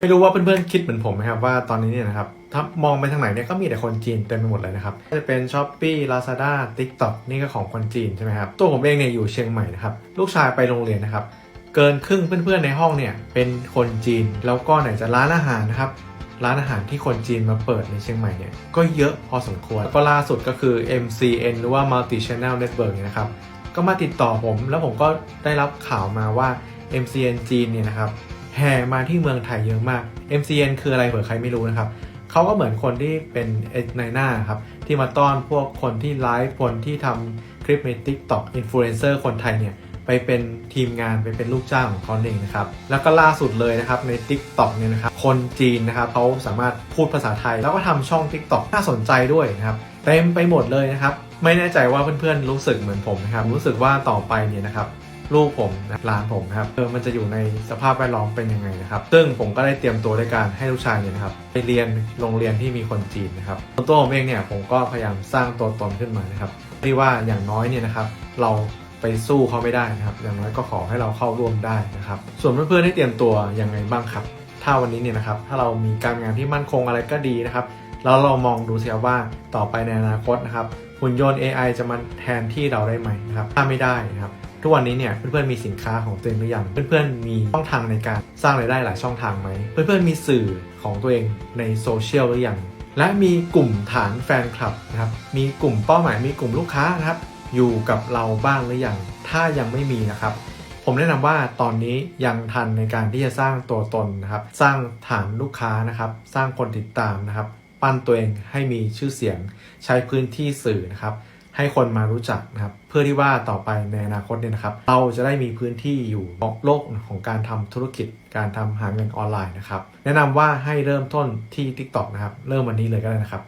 ไม่รู้ว่าเพื่อนๆคิดเหมือนผมไหมครับว่าตอนนี้เนี่ยนะครับถ้ามองไปทางไหนเนี่ยก็มีแต่คนจีนเต็มไปหมดเลยนะครับจะเป็น s h อ p e e Lazada TikTok นี่ก็ของคนจีนใช่ไหมครับตัวผมเองเนี่ยอยู่เชียงใหม่นะครับลูกชายไปโรงเรียนนะครับเกินครึ่งเพื่อนๆในห้องเนี่ยเป็นคนจีนแล้วก็ไหนจะร้านอาหารนะครับร้านอาหารที่คนจีนมาเปิดในเชียงใหม่เนี่ยก็เยอะพอสมควรแล้วก็ล่าสุดก็คือ MCN หรือว่า Multi Channel Network เนี่ยนะครับก็มาติดต่อผมแล้วผมก็ได้รับข่าวมาว่า MCN จีนเนี่ยนะครับ แห่มาที่เมืองไทยเยอะมาก MCN คืออะไรเผื่อใครไม่รู้นะครับเขาก็เหมือนคนที่เป็นในหน้าครับ ที่มาต้อนพวกคนที่ไลฟ์คนที่ทำคลิปใน TikTok อินฟลูเอนเซอร์คนไทยเนี่ยไปเป็นทีมงานไปเป็นลูกจ้างของเขาเองนะครับ แล้วก็ล่าสุดเลยนะครับใน TikTok เนี่ยนะครับคนจีนนะครับเขาสามารถพูดภาษาไทย แล้วก็ทำช่อง TikTok น่าสนใจด้วยนะครับเต็มไปหมดเลยนะครับ ไม่แน่ใจว่าเพื่อนๆรู้สึกเหมือนผมนะครับ รู้สึกว่าต่อไปเนี่ยนะครับ ลูกผมนะหลานผมนะครับเออมันจะอยู่ในสภาพแวดล้อมเป็นยังไงนะครับ ซึ่งผมก็ได้เตรียมตัวด้วยการให้ลูกชายเนี่ยนะครับไปเรียนโรงเรียนที่มีคนจีนนะครับส่วนตัวผมเองเนี่ยผมก็พยายามสร้างตัวตนขึ้นมานะครับที่ว่าอย่างน้อยเนี่ยนะครับเราไปสู้เขาไม่ได้นะครับ อย่างน้อยก็ขอให้เราเข้าร่วมได้นะครับ ส่วนเพื่อนๆได้เตรียมตัวยังไงบ้างครับ ถ้าวันนี้เนี่ยนะครับ ถ้าเรามีการงานที่มั่นคงอะไรก็ดีนะครับ แล้วเรามองดูเสียว่าต่อไปในอนาคตนะครับหุ่นยนต์ AI จะมาแทนที่เราได้ไหมนะครับ ถ้าไม่ได้นะครับ ทุกวันนี้เนี่ยเพื่อนๆมีสินค้าของตัวเองหรือยังเพื่อนๆมีช่องทางในการสร้างรายได้หลายช่องทางไหมเพื่อนๆมีสื่อของตัวเองในโซเชียลหรือยังและมีกลุ่มฐานแฟนคลับนะครับมีกลุ่มเป้าหมายมีกลุ่มลูกค้านะครับอยู่กับเราบ้างหรือยัง ถ้ายังไม่มีนะครับ ผมแนะนำว่าตอนนี้ยังทันในการที่จะสร้างตัวตนนะครับ สร้างฐานลูกค้านะครับ สร้างคนติดตามนะครับ ปั้นตัวเองให้มีชื่อเสียง ใช้พื้นที่สื่อนะครับ ให้คนมารู้จักนะครับ เพื่อที่ว่าต่อไปในอนาคตเนี่ยนะครับ เราจะได้มีพื้นที่อยู่ของโลกของการทำธุรกิจ การทำหาเงินออนไลน์นะครับ แนะนำว่าให้เริ่มต้นที่ TikTok นะครับ เริ่มวันนี้เลยก็ได้นะครับ